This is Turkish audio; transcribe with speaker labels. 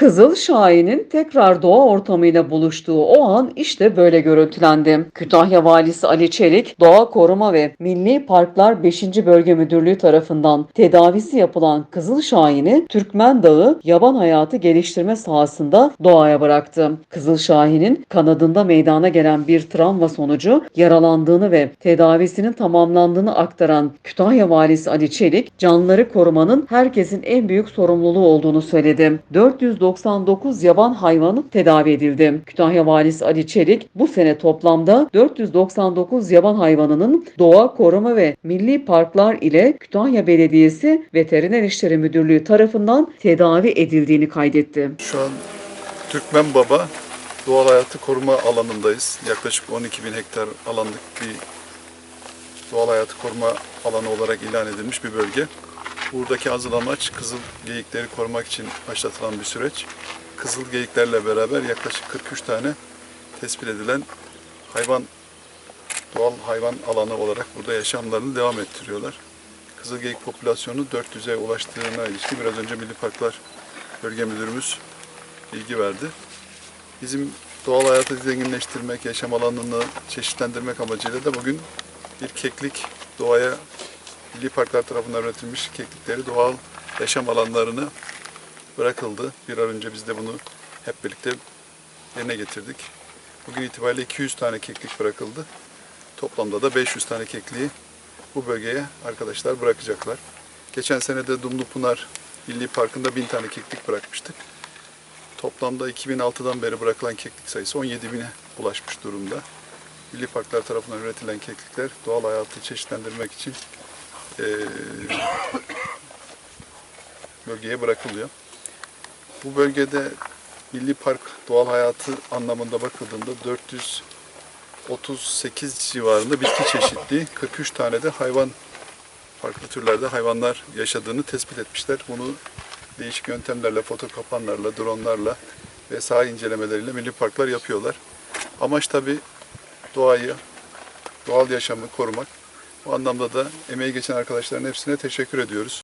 Speaker 1: Kızıl Şahin'in tekrar doğa ortamıyla buluştuğu o an işte böyle görüntülendi. Kütahya Valisi Ali Çelik, Doğa Koruma ve Milli Parklar 5. Bölge Müdürlüğü tarafından tedavisi yapılan Kızıl Şahin'i Türkmen Dağı yaban hayatı geliştirme sahasında doğaya bıraktı. Kızıl Şahin'in kanadında meydana gelen bir travma sonucu yaralandığını ve tedavisinin tamamlandığını aktaran Kütahya Valisi Ali Çelik, canlıları korumanın herkesin en büyük sorumluluğu olduğunu söyledi. 499 yaban hayvanı tedavi edildi. Kütahya Valisi Ali Çelik, bu sene toplamda 499 yaban hayvanının Doğa Koruma ve Milli Parklar ile Kütahya Belediyesi Veteriner İşleri Müdürlüğü tarafından tedavi edildiğini kaydetti.
Speaker 2: Şu an Türkmen Baba doğal hayatı koruma alanındayız. Yaklaşık 12 bin hektar alanlık bir doğal hayatı koruma alanı olarak ilan edilmiş bir bölge. Buradaki asıl amaç kızıl geyikleri korumak için başlatılan bir süreç. Kızıl geyiklerle beraber yaklaşık 43 tane tespit edilen hayvan doğal hayvan alanı olarak burada yaşamlarını devam ettiriyorlar. Kızıl geyik popülasyonu 400'e ulaştığına ilişkin biraz önce Milli Parklar Bölge Müdürümüz bilgi verdi. Bizim doğal hayatı zenginleştirmek, yaşam alanını çeşitlendirmek amacıyla da bugün bir keklik doğaya Milli Parklar tarafından üretilmiş keklikleri doğal yaşam alanlarına bırakıldı. Bir an önce biz de bunu hep birlikte yerine getirdik. Bugün itibariyle 200 tane keklik bırakıldı. Toplamda da 500 tane kekliği bu bölgeye arkadaşlar bırakacaklar. Geçen sene de Dumlupınar Milli Parkı'nda 1000 tane keklik bırakmıştık. Toplamda 2006'dan beri bırakılan keklik sayısı 17 bine ulaşmış durumda. Milli Parklar tarafından üretilen keklikler doğal hayatı çeşitlendirmek için eee, bölgeye bırakılıyor. Bu bölgede Milli Park doğal hayatı anlamında bakıldığında 438 civarında bitki çeşitliği, 43 tane de hayvan farklı türlerde hayvanlar yaşadığını tespit etmişler. Bunu değişik yöntemlerle, foto kapanlarla, dronlarla ve saha incelemeleriyle milli parklar yapıyorlar. Amaç tabi doğayı, doğal yaşamı korumak. Bu anlamda da emeği geçen arkadaşların hepsine teşekkür ediyoruz.